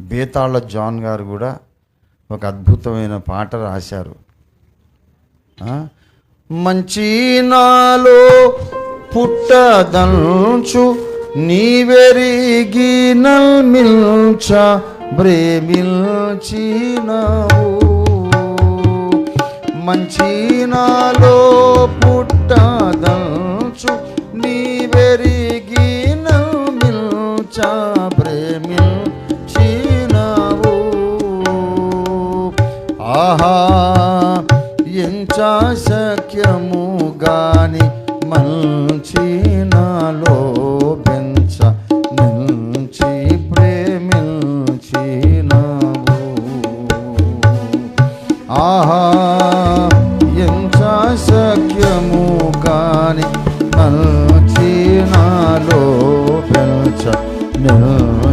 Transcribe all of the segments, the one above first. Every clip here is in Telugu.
బేతాళ జాన్ గారు కూడా ఒక అద్భుతమైన పాట రాశారు. మంచి నాలో పుట్టదంచు నీవెరిగి నల్మిల్చ బ్రేమిల్చినావు. మంచి నాలో శక్యము గాని మంచినాలో బెంచ నుంచి ప్రేమించినావు. ఆహా ఎంత శక్యము కాని మంచినాలో బెంచ నిలిచి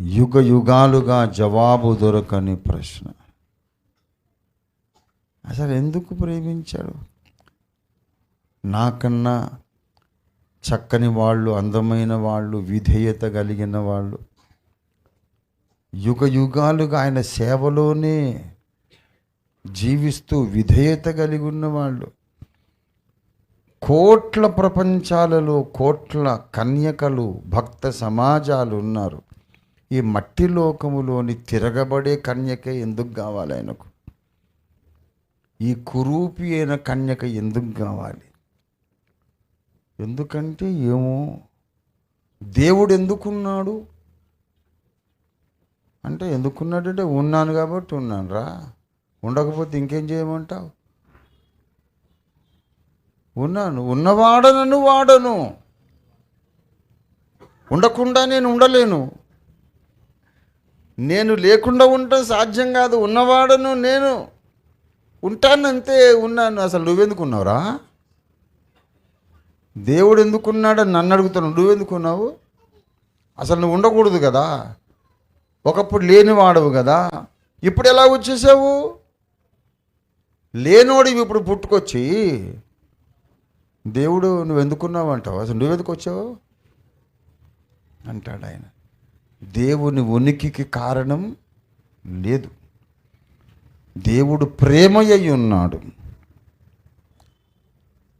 యుగ యుగాలుగా జవాబు దొరకని ప్రశ్న. అసలు ఎందుకు ప్రేమించాడు? నాకన్నా చక్కని వాళ్ళు అందమైన వాళ్ళు విధేయత కలిగిన వాళ్ళు. యుగ యుగాలుగా ఆయన సేవలోనే జీవిస్తూ విధేయత కలిగి ఉన్నవాళ్ళు కోట్ల ప్రపంచాలలో కోట్ల కన్యకలు భక్త సమాజాలు ఉన్నారు. ఈ మట్టి లోకములోని తిరగబడే కన్యక ఎందుకు కావాలి ఆయనకు? ఈ కురూపి అయిన కన్యక ఎందుకు కావాలి? ఎందుకంటే ఏమో దేవుడు ఎందుకున్నాడు? అంటే ఎందుకున్నాడంటే ఉన్నాను కాబట్టి ఉన్నాను రా ఉండకపోతే ఇంకేం చేయమంటావు? ఉన్నాను. ఉన్నవాడనను వాడను. ఉండకుండా నేను ఉండలేను. నేను లేకుండా ఉండటం సాధ్యం కాదు. ఉన్నవాడను నేను ఉంటానంతే ఉన్నాను. అసలు నువ్వెందుకున్నావురా? దేవుడు ఎందుకున్నాడని నన్ను అడుగుతున్నావు. నువ్వెందుకున్నావు? అసలు నువ్వు ఉండకూడదు కదా. ఒకప్పుడు లేనివాడవు కదా. ఇప్పుడు ఎలా వచ్చేసావు? లేనోడివి ఇప్పుడు పుట్టుకొచ్చి. దేవుడు నువ్వు ఎందుకున్నావు అంటావు? అసలు నువ్వెందుకు వచ్చావు? అంటాడు ఆయన. దేవుని ఉనికికి కారణం లేదు. దేవుడు ప్రేమయ్య ఉన్నాడు.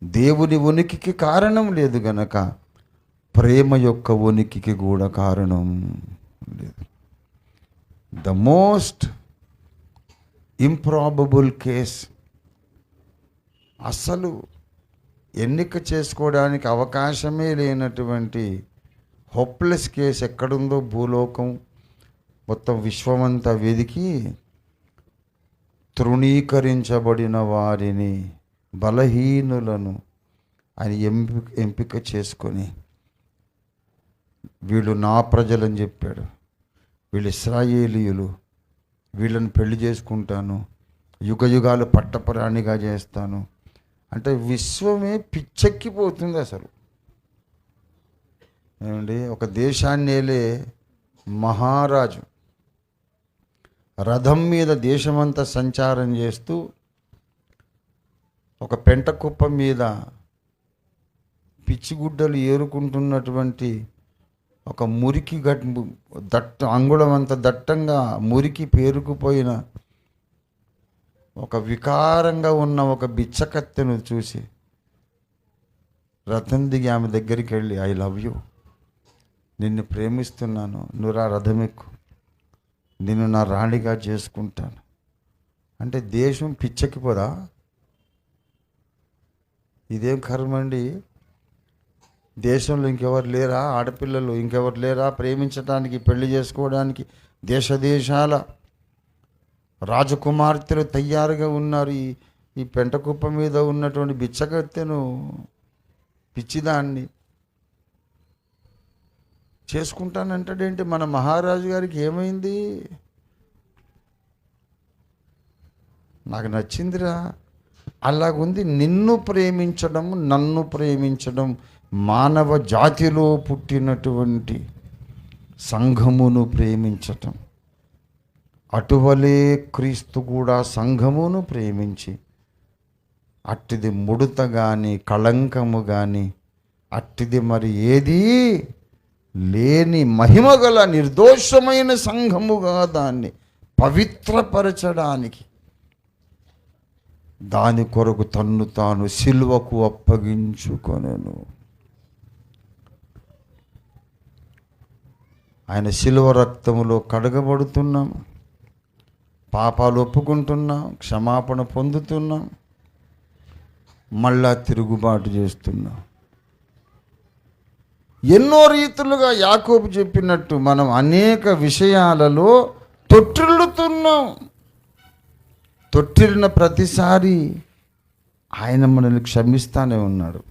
దేవుని ఉనికికి కారణం లేదు గనక ప్రేమ యొక్క ఉనికికి కూడా కారణం లేదు. ద మోస్ట్ ఇంప్రాబబుల్ కేస్ అసలు ఎన్నిక చేసుకోవడానికి అవకాశమే లేనటువంటి హోప్లెస్ కేసు ఎక్కడుందో భూలోకం మొత్తం విశ్వమంతా వెదికి తృణీకరించబడిన వారిని బలహీనులను ఆయన ఎంపిక ఎంపిక చేసుకొని వీళ్ళు నా ప్రజలని చెప్పాడు. వీళ్ళు ఇస్రాయేలీయులు వీళ్ళని పెళ్ళి చేసుకుంటాను యుగ యుగాలు పట్టపరాణిగా చేస్తాను. అంటే విశ్వమే పిచ్చెక్కిపోతుంది అసలు. ఏమండి? ఒక దేశాన్ని ఏలే మహారాజు. రథం మీద దేశమంతా సంచారం చేస్తూ ఒక పెంట కుప్ప మీద పిచ్చిగుడ్డలు ఏరుకుంటున్నటువంటి ఒక మురికి గట్ దట్ట అంగుళం అంత దట్టంగా మురికి పేరుకుపోయిన ఒక వికారంగా ఉన్న ఒక బిచ్చకత్తెను చూసి రథం దిగి ఆమె దగ్గరికి వెళ్ళి ఐ లవ్ యూ. నిన్ను ప్రేమిస్తున్నాను నువ్వు రా రథం నిన్ను నా రాణిగా చేసుకుంటాను. అంటే దేశం పిచ్చెక్కిపోదా ఇదేం కర్మండి దేశంలో ఇంకెవరు లేరా? ఆడపిల్లలు ఇంకెవరు లేరా? ప్రేమించడానికి పెళ్ళి చేసుకోవడానికి దేశ దేశాల రాజకుమార్తెలు తయారుగా ఉన్నారు. ఈ ఈ పెంటకుప్ప మీద ఉన్నటువంటి బిచ్చగత్తెను పిచ్చిదాన్ని చేసుకుంటానంటాడేంటి? మన మహారాజు గారికి ఏమైంది? నాకు నచ్చిందిరా. అలాగుంది నిన్ను ప్రేమించడం నన్ను ప్రేమించడం మానవ జాతిలో పుట్టినటువంటి సంఘమును ప్రేమించటం. అటువలే క్రీస్తు కూడా సంఘమును ప్రేమించి అట్టిది ముడత కానీ కళంకము కానీ అట్టిది మరి ఏదీ లేని మహిమగల నిర్దోషమైన సంఘముగా దాన్ని పవిత్రపరచడానికి దాని కొరకు తన్ను తాను సిల్వకు అప్పగించుకొనను. ఆయన శిలువ రక్తములో కడగబడుతున్నాం పాపాలు ఒప్పుకుంటున్నాం క్షమాపణ పొందుతున్నాం మళ్ళా తిరుగుబాటు చేస్తున్నాం. ఎన్నో రీతులుగా యాకోబు చెప్పినట్టు మనం అనేక విషయాలలో తొట్టిల్లుతున్నాం. తొట్టిల్లిన ప్రతిసారి ఆయన మనల్ని క్షమిస్తానే ఉన్నాడు.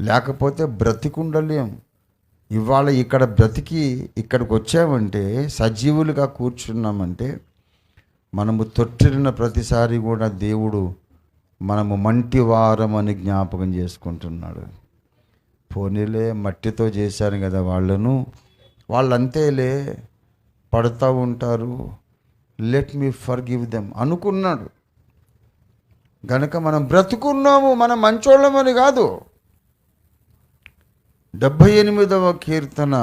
లేకపోతే బ్రతికుండలేం. ఇవాళ ఇక్కడ బ్రతికి ఇక్కడికి వచ్చామంటే సజీవులుగా కూర్చున్నామంటే మనము తొట్టిల్లిన ప్రతిసారి కూడా దేవుడు మనము మంటివారం అని జ్ఞాపకం చేసుకుంటున్నాడు. పోనీలే మట్టితో చేశాను కదా వాళ్ళను. వాళ్ళంతేలే పడుతూ ఉంటారు. Let me forgive them అనుకున్నాడు. గనక మనం బ్రతుకున్నాము మనం మంచోళ్ళమని కాదు. డెబ్భై ఎనిమిదవ కీర్తన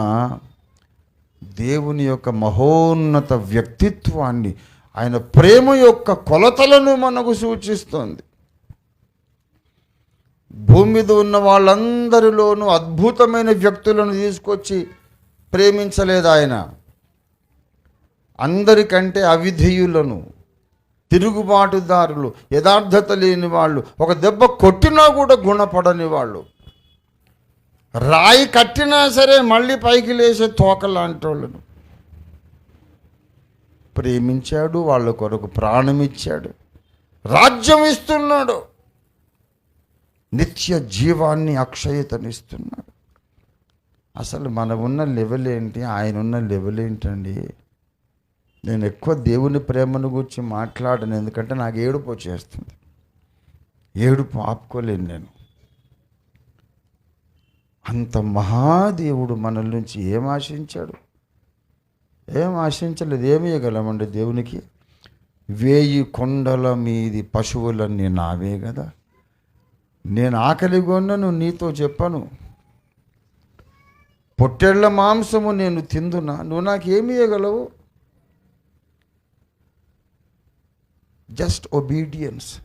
దేవుని యొక్క మహోన్నత వ్యక్తిత్వాన్ని ఆయన ప్రేమ యొక్క కొలతలను మనకు సూచిస్తోంది. భూమి మీద ఉన్న వాళ్ళందరిలోనూ అద్భుతమైన వ్యక్తులను తీసుకొచ్చి ప్రేమించలేదు ఆయన. అందరికంటే అవిధేయులను తిరుగుబాటుదారులు యథార్థత లేని వాళ్ళు ఒక దెబ్బ కొట్టినా కూడా గుణపడని వాళ్ళు. రాయి కట్టినా సరే మళ్ళీ పైకి లేసే తోకలాంటి వాళ్ళను. ప్రేమించాడు వాళ్ళ కొరకు ప్రాణం ఇచ్చాడు రాజ్యం ఇస్తున్నాడు. నిత్య జీవాన్ని అక్షయతనిస్తున్నాడు. అసలు మన ఉన్న లెవెల్ ఏంటి? ఆయన ఉన్న లెవెల్ ఏంటండి? నేను ఎక్కువ దేవుని ప్రేమను గురించి మాట్లాడను ఎందుకంటే నాకు ఏడుపు వచ్చేస్తుంది. ఏడుపు ఆపుకోలేను నేను. అంత మహాదేవుడు మనల నుంచి ఏం ఆశించాడు? ఏం ఆశించలేదు? ఏమి ఇవ్వగలమండి దేవునికి? వేయి కొండల మీది పశువులన్నీ నావే కదా నేను ఆకలి కొన్నను నీతో చెప్పను. పొట్టెళ్ళ మాంసము నేను తిందునా? నువ్వు నాకేమి ఇవ్వగలవు జస్ట్ ఒబీడియన్స్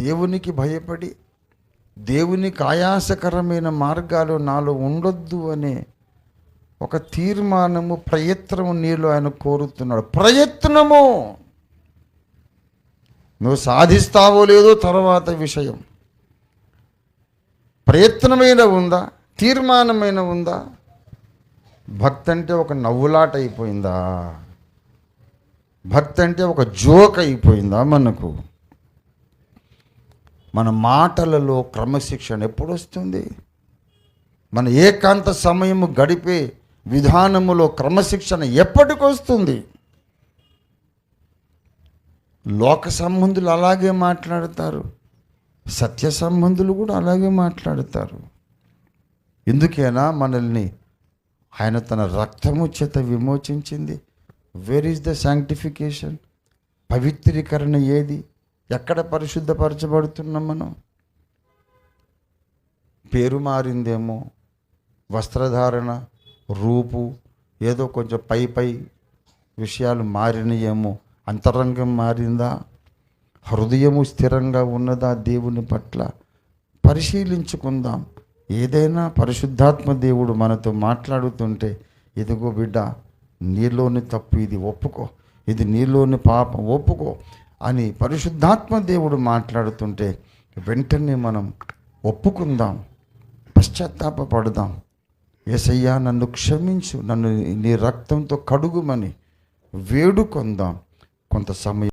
దేవునికి భయపడి దేవునికి ఆయాసకరమైన మార్గాలు నాలో ఉండొద్దు అనే ఒక తీర్మానము ప్రయత్నము నీలో ఆయన కోరుతున్నాడు. ప్రయత్నము! నువ్వు సాధిస్తావో లేదో తర్వాత విషయం. ప్రయత్నమైన ఉందా? తీర్మానమైన ఉందా? భక్తి అంటే ఒక నవ్వులాట అయిపోయిందా? భక్తి అంటే ఒక జోక్ అయిపోయిందా మనకు? మన మాటలలో క్రమశిక్షణ ఎప్పుడు వస్తుంది మన ఏకాంత సమయము గడిపే విధానములో క్రమశిక్షణ ఎప్పటికి వస్తుంది లోక సంబంధులు అలాగే మాట్లాడతారు. సత్య సంబంధులు కూడా అలాగే మాట్లాడతారు. ఎందుకైనా మనల్ని ఆయన తన రక్తము చేత విమోచించింది. వేర్ ఈజ్ ద శాంక్టిఫికేషన్ పవిత్రీకరణ ఏది? ఎక్కడ పరిశుద్ధపరచబడుతున్నాం మనం? పేరు మారిందేమో? వస్త్రధారణ రూపు ఏదో కొంచెం పై పై విషయాలు మారినయేమో? అంతరంగం మారిందా? హృదయము స్థిరంగా ఉన్నదా దేవుని పట్ల పరిశీలించుకుందాం. ఏదైనా పరిశుద్ధాత్మ దేవుడు మనతో మాట్లాడుతుంటే ఇదిగో బిడ్డ నీలోని తప్పు ఇది ఒప్పుకో. ఇది నీలోని పాపం ఒప్పుకో అని పరిశుద్ధాత్మ దేవుడు మాట్లాడుతుంటే వెంటనే మనం ఒప్పుకుందాం పశ్చాత్తాపపడదాం. ఏసయ్యా నన్ను క్షమించు నన్ను నీ రక్తంతో కడుగుమని వేడుకొందాం. కొంత సమయం